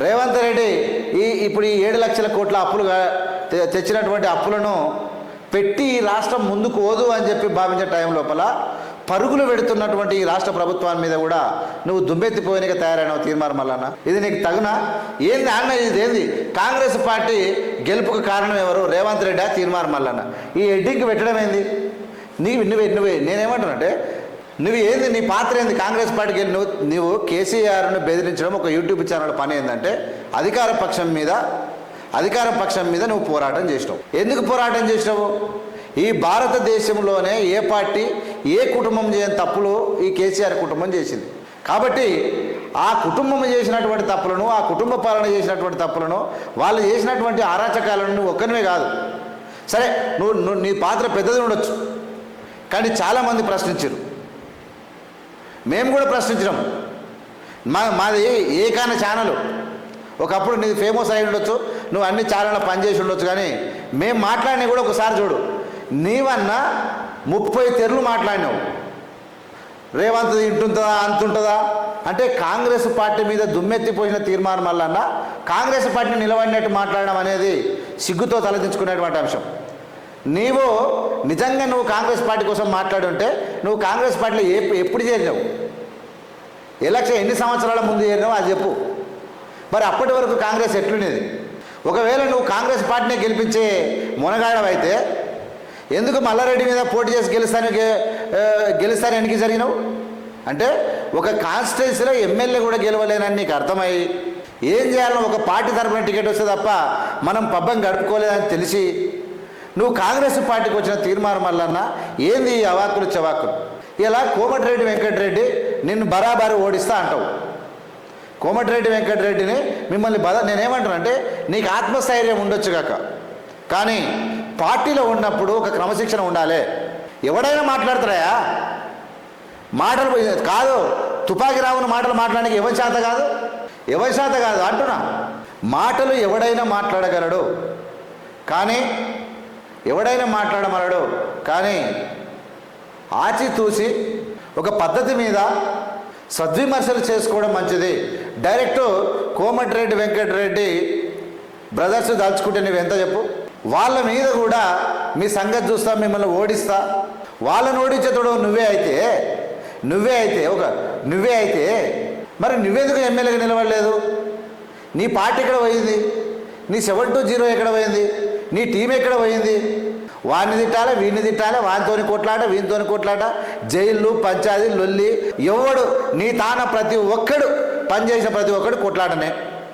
రేవంత్ రెడ్డి ఈ ఇప్పుడు ఈ ఏడు లక్షల కోట్ల అప్పులుగా తె- తెచ్చినటువంటి అప్పులను పెట్టి ఈ రాష్ట్రం ముందుకు పోదు అని చెప్పి భావించే టైం లోపల పరుగులు పెడుతున్నటువంటి ఈ రాష్ట్ర ప్రభుత్వాన్ని మీద కూడా నువ్వు దుమ్మెత్తిపోయినగా తయారైన తీర్మానం మల్లన్న. ఇది నీకు తగునా? ఏంది అన్న ఇది? ఏంది? కాంగ్రెస్ పార్టీ గెలుపుకు కారణం ఎవరు? రేవంత్ రెడ్డి తీర్మానం మల్లన్న. ఈ ఎడ్డింగ్కి పెట్టడం ఏంది? నీవు నువ్వే నువ్వే. అంటే నువ్వు ఏంది నీ పాత్ర ఏంది? కాంగ్రెస్ పార్టీకి వెళ్ళి నువ్వు నువ్వు కేసీఆర్ను బెదిరించడం ఒక యూట్యూబ్ ఛానల్ పని ఏంటంటే అధికార పక్షం మీద అధికార పక్షం మీద నువ్వు పోరాటం చేసినావు. ఎందుకు పోరాటం చేసినావు? ఈ భారతదేశంలోనే ఏ పార్టీ ఏ కుటుంబం చేయని తప్పులు ఈ కేసీఆర్ కుటుంబం చేసింది. కాబట్టి ఆ కుటుంబం చేసినటువంటి తప్పులను ఆ కుటుంబ పాలన చేసినటువంటి తప్పులను వాళ్ళు చేసినటువంటి అరాచకాలను నువ్వు ఒక్కనివే కాదు. సరే నువ్వు నీ పాత్ర పెద్దది ఉండొచ్చు. కానీ చాలామంది ప్రశ్నించారు. మేము కూడా ప్రశ్నించడం మా మాది ఏకాన ఛానల్. ఒకప్పుడు నీది ఫేమస్ అయి ఉండొచ్చు నువ్వు అన్ని ఛానళ్ళ పనిచేసి ఉండొచ్చు కానీ మేము మాట్లాడినా కూడా ఒకసారి చూడు. నీవన్నా ముప్పై తెరలు మాట్లాడినావు. రేవంత్ ఇంటుంటుందా అంతుంటుందా? అంటే కాంగ్రెస్ పార్టీ మీద దుమ్మెత్తిపోయిన తీర్మానం వల్ల కాంగ్రెస్ పార్టీని నిలబడినట్టు మాట్లాడడం అనేది సిగ్గుతో తలదించుకునేటువంటి అంశం. నీవు నిజంగా నువ్వు కాంగ్రెస్ పార్టీ కోసం మాట్లాడుంటే నువ్వు కాంగ్రెస్ పార్టీలో ఏ ఎప్పుడు చేరినావు? ఎలక్షన్ ఎన్ని సంవత్సరాల ముందు చేరినావు అది చెప్పు. మరి అప్పటి వరకు కాంగ్రెస్ ఎట్లుండేది? ఒకవేళ నువ్వు కాంగ్రెస్ పార్టీని గెలిపించే మునగాడవైతే ఎందుకు మల్లారెడ్డి మీద పోటీ చేసి గెలుస్తాను గెలుస్తాను ఎన్నిక జరిగినావు? అంటే ఒక కాన్స్టిట్యున్సీలో ఎమ్మెల్యే కూడా గెలవలేనని నీకు అర్థమై ఏం చేయాలని ఒక పార్టీ తరపున టికెట్ వస్తే తప్ప మనం పబ్బం గడుపుకోలేదని తెలిసి నువ్వు కాంగ్రెస్ పార్టీకి వచ్చిన తీర్మానం వల్లన్నా ఏంది ఈ అవాకులు చవాకులు? ఇలా కోమటిరెడ్డి వెంకటరెడ్డి నిన్ను బరాబరి ఓడిస్తా అంటావు. కోమటిరెడ్డి వెంకటరెడ్డిని మిమ్మల్ని బద నేనేమంటానంటే నీకు ఆత్మస్థైర్యం ఉండొచ్చు కాక. కానీ పార్టీలో ఉన్నప్పుడు ఒక క్రమశిక్షణ ఉండాలి. ఎవడైనా మాట్లాడతారా? మాటలు కాదు తుపాకి రావున మాటలు మాట్లాడడానికి ఎవరి శాత కాదు? ఎవరి శాత కాదు అంటున్నా. మాటలు ఎవడైనా మాట్లాడగలడు. కానీ ఎవడైనా మాట్లాడమలడు కానీ ఆచితూసి ఒక పద్ధతి మీద సద్విమర్శలు చేసుకోవడం మంచిది. డైరెక్ట్ కోమటిరెడ్డి వెంకటరెడ్డి బ్రదర్స్ దాల్చుకుంటే నువ్వు ఎంత చెప్పు? వాళ్ళ మీద కూడా మీ సంగతి చూస్తా మిమ్మల్ని ఓడిస్తా. వాళ్ళని ఓడించేతోడు నువ్వే అయితే నువ్వే అయితే ఒక నువ్వే అయితే మరి నువ్వెందుకు ఎమ్మెల్యేగా నిలబడలేదు? నీ పార్టీ ఎక్కడ పోయింది? నీ సెవెన్ టూ జీరో ఎక్కడ పోయింది? నీ టీం ఎక్కడ పోయింది? వాడిని తిట్టాలి వీడిని తిట్టాలి వానితోని కొట్లాట వీనితోని కొట్లాట? జైళ్ళు పంచాయతీ లొల్లి ఎవడు నీ తాన ప్రతి ఒక్కడు పనిచేసిన ప్రతి ఒక్కడు కొట్లాటనే